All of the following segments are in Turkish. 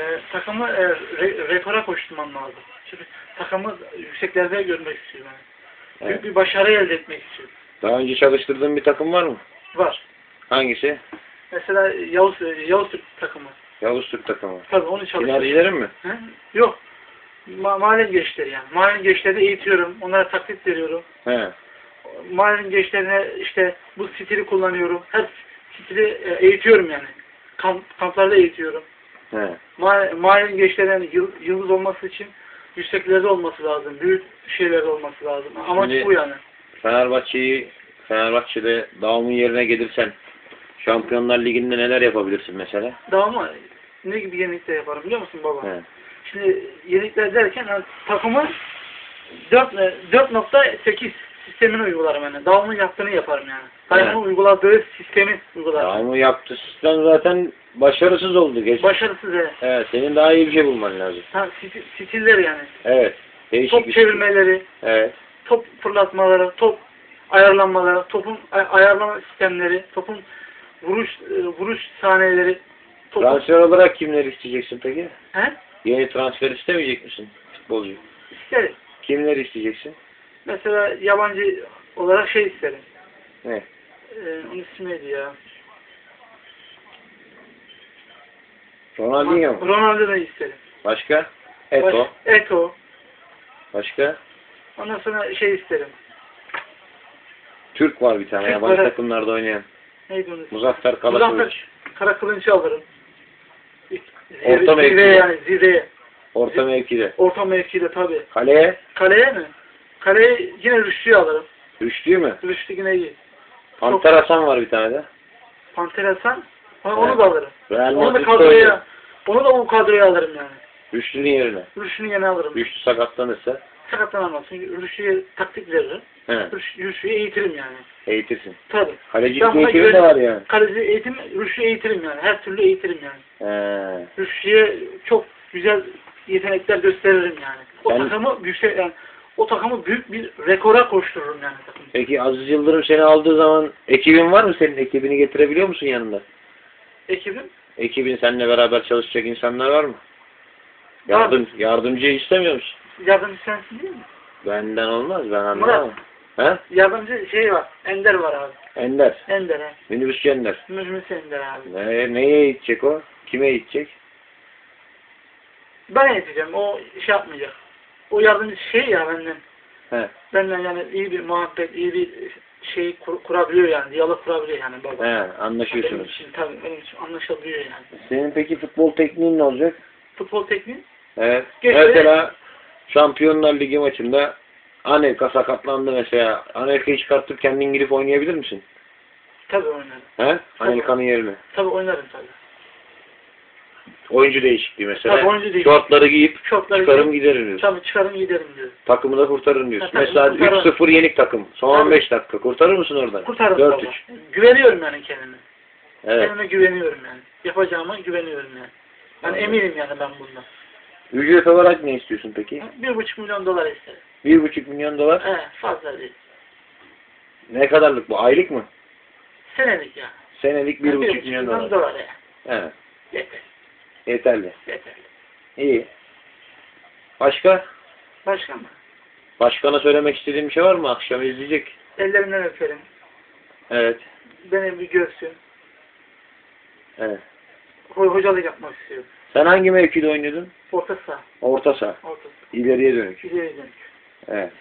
E, takımı e, re, rekora koşturmam lazım. Çünkü takımı yükseklerde görmek istiyorum. Yani. Büyük Evet. bir başarı elde etmek istiyorum. Daha önce çalıştırdığın bir takım var mı? Var. Hangisi? Mesela Yavuz, Yavuz Türk takımı. Yavuz Türk takımı. Tabii onu çalıştırdım. Sinerjilerin mi? Hı? Yok. Ma mahalle gençleri yani. Mahalle gençleri eğitiyorum. Onlara taklit veriyorum. He. Mahallenin gençlerine işte bu stili kullanıyorum. Her stili e, eğitiyorum yani. Kamp, kamplarda eğitiyorum. He. Ma mahallenin gençlerinin yıl- yıldız olması için yükseklerde olması lazım. Büyük şeylerde olması lazım. Amaç Şimdi- bu yani. Fenerbahçe'yi Fenerbahçe'de Davum'un yerine gelirsen Şampiyonlar Ligi'nde neler yapabilirsin mesela? Daha ama ne gibi yenilikler yaparım biliyor musun baba? He. Şimdi yenilikler derken yani takımın 4, 4.8 sistemini uygularım yani. Davamın yaptığını yaparım yani. Davamın Evet. uyguladığı sistemi uygularım. Davum'un yaptığı sistem zaten başarısız oldu. Geç. Başarısız evet. Evet, senin daha iyi bir şey bulman lazım. Ha, stil, stiller yani. Evet. Değişik Top bir şey. çevirmeleri, Evet. top fırlatmaları, top ayarlanmaları, topun ay- ayarlama sistemleri, topun vuruş e, vuruş sahneleri, topun... Transfer olarak kimleri isteyeceksin peki? He? Yeni transfer istemeyecek misin futbolcu? İsterim. Kimleri isteyeceksin? Mesela yabancı olarak şey isterim. Ne? Ee, onun ismi neydi ya? Ronaldinho mu? Ronaldo'yu isterim. Başka? Eto. Baş- Eto. Başka? Ondan sonra şey isterim. Türk var bir tane Türk yabancı var. takımlarda oynayan. Neydi onun ismi? Muzaffer Kalakovic. Muzaffer Karakılıncı alırım. Orta. Zirveye yani zirveye. Orta mevkide. Orta mevkide tabii. Kaleye Kaleye mi? Kaleye yine Rüştü'yü alırım. Rüştü mü? Rüştü yine iyi. Panter Hasan var bir tane de. Panter Hasan. Onu, da alırım. Real Onu da Madrid'de oynuyor. kadroya onu da o kadroya alırım yani. Rüştü'nün yerine. Rüştü'nü yine alırım. Rüştü sakatlanırsa Sakatlanamazsın. Rüştü'ye taktik veririm. he, Rüş- Rüştü'yü eğitirim yani. eğitirsin. Tabii. Kalecilik Ben buna eğitimi de var yani. Kaleci eğitim, Rüştü'yü eğitirim yani. Her türlü eğitirim yani. He. Rüştü'ye çok güzel yetenekler gösteririm yani. O Ben- takımı yüksek yani o takımı büyük bir rekora koştururum yani. Peki Aziz Yıldırım seni aldığı zaman ekibin var mı senin? Ekibini getirebiliyor musun yanında? Ekibim Ekibin seninle beraber çalışacak insanlar var mı? Yardım, yardımcı istemiyor musun? yardımcı sensin değil mi? Benden olmaz ben anlamam. He? Yardımcı şey var. Ender var abi. Ender. Ender ha. Minibüsçü Ender. Müzmüs Ender abi. Ne, neye gidecek o? Kime gidecek? Ben eğiteceğim. O şey yapmayacak. O yardımcı şey ya benden. He. Benden yani iyi bir muhabbet, iyi bir şey kur, kurabiliyor yani. Diyalog kurabiliyor yani baba. He, Benim anlaşıyorsunuz. için tabii benim için anlaşılıyor yani. Senin peki futbol tekniğin ne olacak? Futbol tekniği Evet. Geçti. Mesela Şampiyonlar Ligi maçında Anelka sakatlandı mesela. Anelka'yı çıkartıp kendin girip oynayabilir misin? tabii oynarım. He? Anelka'nın yerine. Tabii oynarım tabii. Oyuncu değişikliği mesela. Tabii, oyuncu değişikliği. Şortları giyip Şortları çıkarım giyip- giderim diyorsun. Tabii çıkarım giderim diyor. Takımı da kurtarırım diyorsun. Ha, mesela kurtarırım. 3-0 yenik takım. Son Tabii. 15 dakika. Kurtarır mısın oradan? Kurtarırım 4-3. baba. Güveniyorum yani kendime. Evet. Kendime güveniyorum yani. Yapacağıma güveniyorum yani. Ben Anladım. eminim yani ben bundan. Ücret olarak ne istiyorsun peki? Bir buçuk milyon dolar isterim. 1,5 milyon dolar. He, fazla değil. Ne kadarlık bu? Aylık mı? Senelik ya. Senelik 1,5 milyon dolar. dolar ya. Evet. Yeter. Yeterli. Yeter. İyi. Başka? Başka mı? Başkana söylemek istediğin bir şey var mı? Akşam izleyecek. Ellerinden öperim. Evet. Beni bir görsün. Evet. Ho hocalık yapmak istiyorum. Sen hangi mevkide oynuyordun? Orta saha. Orta saha. Orta saha. İleriye dönük. İleri dönük. Evet.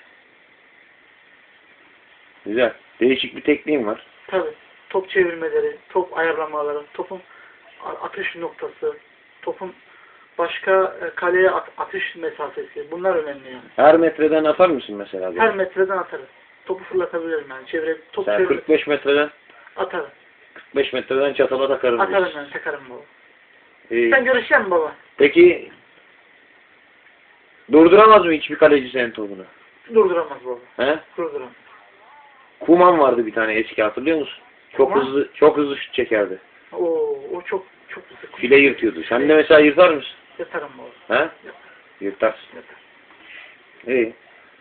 Güzel. Değişik bir tekniğin var. Tabii. Top çevirmeleri, top ayarlamaları, topun atış noktası, topun başka e, kaleye at- atış mesafesi. Bunlar önemli yani. Her metreden atar mısın mesela? Her metreden atarım. Topu fırlatabilirim yani. Çevire, top Sen çevire, 45 metreden atarım. 45 metreden çatala takarım. Atarım diyorsun. yani. Takarım baba. İyi. Sen görüşecek misin baba? Peki durduramaz mı hiçbir kaleci senin topunu? Durduramaz baba. He? Durduramaz. Kuman vardı bir tane eski hatırlıyor musun? Çok Kuman? hızlı çok hızlı şut çekerdi. Oo, o çok. File yırtıyordu. Sen de mesela yırtar mısın? Yatarım baba. He? Yırtarsın. Yatar. İyi.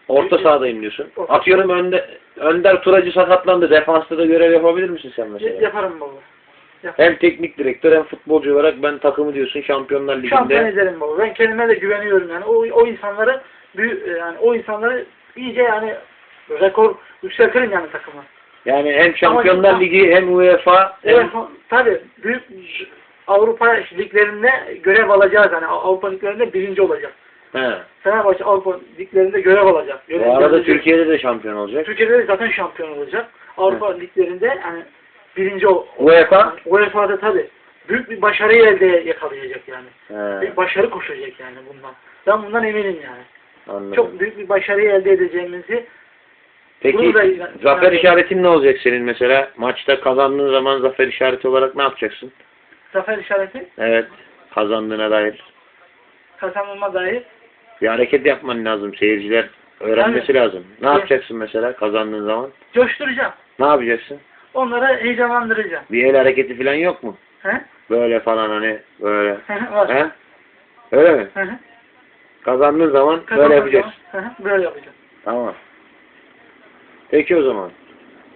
Orta sahadayım diyorsun. Orta Atıyorum önde, Önder Turacı sakatlandı. Defansta da görev yapabilir misin sen mesela? yaparım baba. Yap. Hem teknik direktör hem futbolcu olarak ben takımı diyorsun Şampiyonlar Şampiyon Ligi'nde. ederim baba. Ben kendime de güveniyorum yani. O, o insanları yani o insanları iyice yani rekor yükseltirim yani takımı. Yani hem Şampiyonlar Ama- Ligi hem UEFA hem Evet, tabii büyük Avrupa liglerinde görev alacağız yani Avrupa liglerinde birinci olacak. He. Fenerbahçe Avrupa liglerinde görev alacak. Görev Bu arada alacak. Türkiye'de de şampiyon olacak. Türkiye'de de zaten şampiyon olacak. Avrupa liglerinde yani birinci ol. UEFA? UEFA'da tabii büyük bir başarıyı elde yakalayacak yani. He. Bir başarı koşacak yani bundan. Ben bundan eminim yani. Anladım. Çok büyük bir başarıyı elde edeceğimizi Peki da- zafer yani- işaretin ne olacak senin mesela? Maçta kazandığın zaman zafer işareti olarak ne yapacaksın? Zafer işareti Evet. Kazandığına dair. kazanılma dair Bir hareket yapman lazım. Seyirciler öğrenmesi lazım. Ne Evet. yapacaksın mesela kazandığın zaman? coşturacağım. Ne yapacaksın? Onları heyecanlandıracağım. Bir el hareketi falan yok mu? He? Böyle falan hani böyle. Var. He? Öyle mi? Hı hı. Kazandığın zaman böyle Kazanmak yapacaksın. zaman- Hı hı, Böyle yapacağım. Tamam. Peki o zaman.